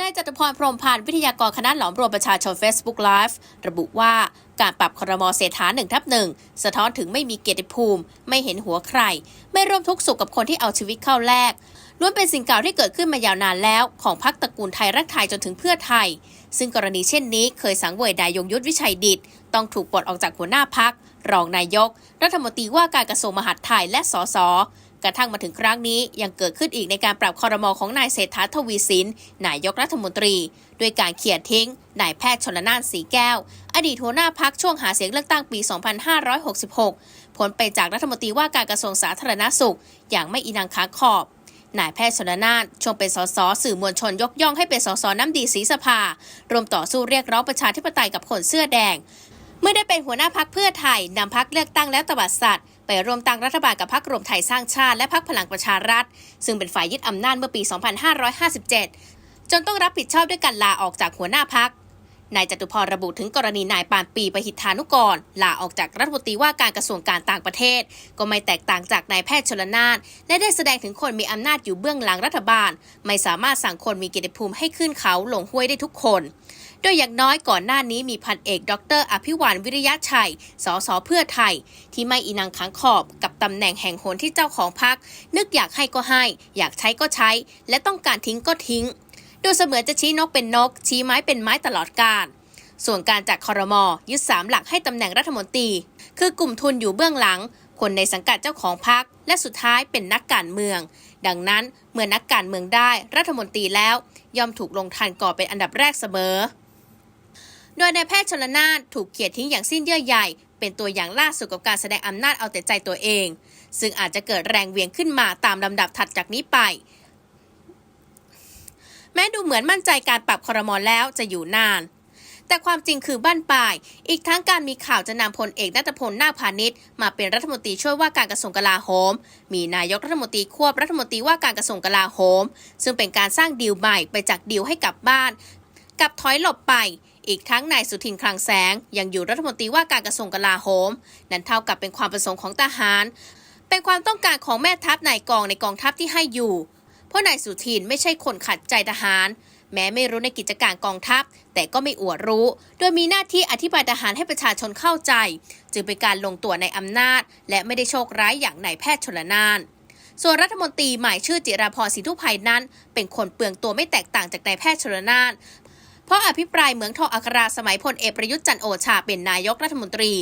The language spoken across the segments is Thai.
นายจตุพรพรมพันธ์วิทยากรคณะหลอมรวมประชาชน Facebook Live ระบุว่าการปรับครมเศรษฐาหนึ่งทับหนึ่งสะท้อนถึงไม่มีเกียรติภูมิ ไม่เห็นหัวใคร ไม่ร่วมทุกสุขกับคนที่เอาชีวิตเข้าแลกล้วนเป็นสิ่งเก่าที่เกิดขึ้นมายาวนานแล้ว ของพรรคตระกูลไทยรักไทยจนถึงเพื่อไทย ซึ่งกรณีเช่นนี้เคยสังเวยนายยงยุทธวิชัยดิตต้องถูกปลดออกจากหัวหน้าพักรองนายก รัฐมนตรีว่าการกระทรวงมหาดไทยและสส กระทั่งมาถึงครั้งนี้ยังเกิดขึ้นอีกในการปรับคอรมอของนายเศรษฐาทวีสินนายกรัฐมนตรี ด้วยการเขียนทิ้งนายแพทย์ชนละนานสีแก้ว อดีตหัวหน้าพักช่วงหาเสียงเลือกตั้งปี 2566 ผลไปจากรัฐมนตรีว่าการกระทรวงสาธารณสุข อย่างไม่อีนังค้างขอบนายแพทย์ชนละนานช่วงเป็นสสสื่อมวลชนยกย่องให้เป็นสสน้ำดีศรีสภารวมต่อสู้เรียกร้องประชาธิปไตยกับคนเสื้อแดง เมื่อได้เป็นหัวหน้าพักเพื่อไทยนำพักเลือกตั้งแล้วตบัดสัตว์ ไปรวมตั้งรัฐบาลกับพรรครวมไทยสร้างชาติและพรรคพลังประชารัฐ ซึ่งเป็นฝ่ายยึดอำนาจเมื่อปี 2557 จนต้องรับผิดชอบด้วยการลาออกจากหัวหน้าพรรค นายจตุพรระบุถึงกรณีนายปานปีประหิทธานุกรลาออกจากรัฐมนตรีว่าการกระทรวงการต่างประเทศ ก็ไม่แตกต่างจากนายแพทย์ชลนานและได้แสดงถึงคนมีอำนาจอยู่เบื้องหลังรัฐบาล ไม่สามารถสั่งคนมีเกียรติภูมิให้ขึ้นเขาลงห้วยได้ทุกคน โดยอย่างน้อยก่อนหน้านี้มีพันเอก ดร อภิวานวิริยะชัย สสเพื่อไทย ที่ไม่อีนังขังขอบกับตำแหน่งแห่งหนที่เจ้าของพักนึกอยากให้ก็ให้ อยากใช้ก็ใช้ และต้องการทิ้งก็ทิ้ง ดูเสมือนจะชี้นกเป็นนก ชี้ไม้เป็นไม้ตลอดกาลส่วนการจัดคอรมอยึดสามหลักให้ตำแหน่งรัฐมนตรี คือกลุ่มทุนอยู่เบื้องหลัง คนในสังกัดเจ้าของพักและสุดท้ายเป็นนักการเมือง ดังนั้นเมื่อนักการเมืองได้รัฐมนตรีแล้ว ย่อมถูกลงทันก่อเป็นอันดับแรกเสมอ โดยนายแพทย์ชนละนานถูกเขียดทิ้งอย่างสิ้นเยื่อใยเป็นตัวอย่างล่าสุดกับการแสดงอำนาจเอาแต่ใจตัวเอง ซึ่งอาจจะเกิดแรงเวียงขึ้นมาตามลำดับถัดจากนี้ไป ม้ดูเหมือนมั่นใจการปรับคอรมอแล้วจะอยู่นาน แต่ความจริงคือบ้านปลาย อีกทั้งการมีข่าวจะนำพลเอกนัตพลนาคพาณิชย์มาเป็นรัฐมนตรีช่วยว่าการกระทรวงกลาโหม มีนายกรัฐมนตรีควบรัฐมนตรีว่าการกระทรวงกลาโหม ซึ่งเป็นการสร้างดีลใหม่ไปจากดีลให้กลับบ้านกลับถอยหลบไปอีกทั้งนายสุทินคลังแสง ยังอยู่รัฐมนตรีว่าการกระทรวงกลาโหม นั่นเท่ากับเป็นความประสงค์ของทหาร เป็นความต้องการของแม่ทัพนายกองในกองทัพที่ให้อยู่ เพราะนายสุทินไม่ใช่คนขัดใจทหาร แม้ไม่รู้ในกิจการกองทัพ แต่ก็ไม่อวดรู้ โดยมีหน้าที่อธิบายทหารให้ประชาชนเข้าใจ จึงเป็นการลงตัวในอำนาจ และไม่ได้โชคร้ายอย่างนายแพทย์ชนละนานส่วนรัฐมนตรีหมายชื่อจิราพรสินทุพไพนั้น เป็นคนเปลืองตัวไม่แตกต่างจากนายแพทย์ชลนาน เพราะอภิปรายเหมืองทองอัคราสมัยพลเอกประยุทธ์จันโอชาเป็นนายกรัฐมนตรี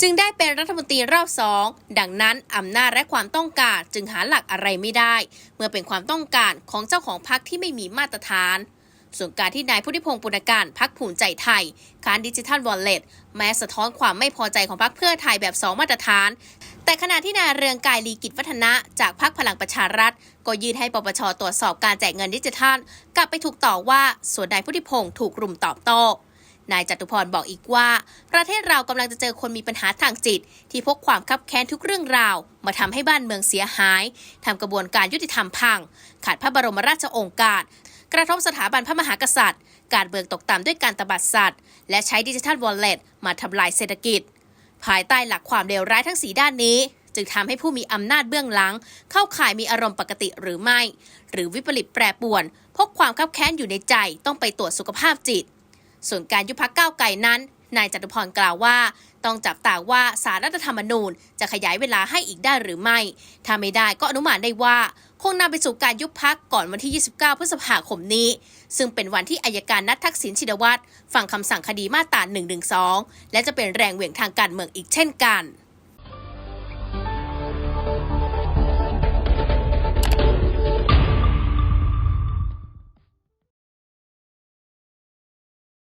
จึงได้เป็นรัฐมนตรีรอบสองดังนั้นอำนาจและความต้องการจึงหาหลักอะไรไม่ได้ เมื่อเป็นความต้องการของเจ้าของพรรคที่ไม่มีมาตรฐานส่วนการที่นายพุทธิพงศ์ปุณการพักภูมิใจไทยค้านดิจิทัลวอลเล็ตแม้สะท้อนความไม่พอใจของพรรคเพื่อไทยแบบ 2 มาตรฐาน แต่ขณะที่นายเรืองกายลีกิจวัฒนะจากพรรคพลังประชารัฐ ก็ยื่นให้ปปชตรวจสอบการแจกเงินดิจิทัล กลับไปถูกต่อว่าส่วนนายพุทธิพงศ์ถูกรุมตอบโต้นายจตุพรบอกอีกว่า ประเทศเรากำลังจะเจอคนมีปัญหาทางจิต ที่พกความคับแค้นทุกเรื่องราว มาทำให้บ้านเมืองเสียหายทำกระบวนการยุติธรรมพัง ขาดพระบรมราชโองการ กระทบสถาบันพระมหากษัตริย์ การเมืองตกต่ำด้วยการตบัดสัตว์ และใช้ดิจิทัลวอลเล็ตมาทำลายเศรษฐกิจ ภายใต้หลักความเลวร้ายทั้งสีด้านนี้ จึงทำให้ผู้มีอำนาจเบื้องหลัง เข้าข่ายมีอารมณ์ปกติหรือไม่ หรือวิปริตแปรปวน พกความคับแค้นอยู่ในใจต้องไปตรวจสุขภาพจิต ส่วนการยุบพักก้าวไก่นั้น นายจตุพรกล่าวว่า ต้องจับตาว่าสารรัฐธรรมนูญจะขยายเวลาให้อีกได้หรือไม่ ถ้าไม่ได้ก็อนุมานได้ว่า คงนำไปสู่การยุบพักก่อนวันที่ 29 พฤษภาคมนี้ ซึ่งเป็นวันที่อายการนัดทักษิณชินวัตรฟังคำสั่งคดีมาตรา112 และจะเป็นแรงเหวี่ยงทางการเมืองอีกเช่นกัน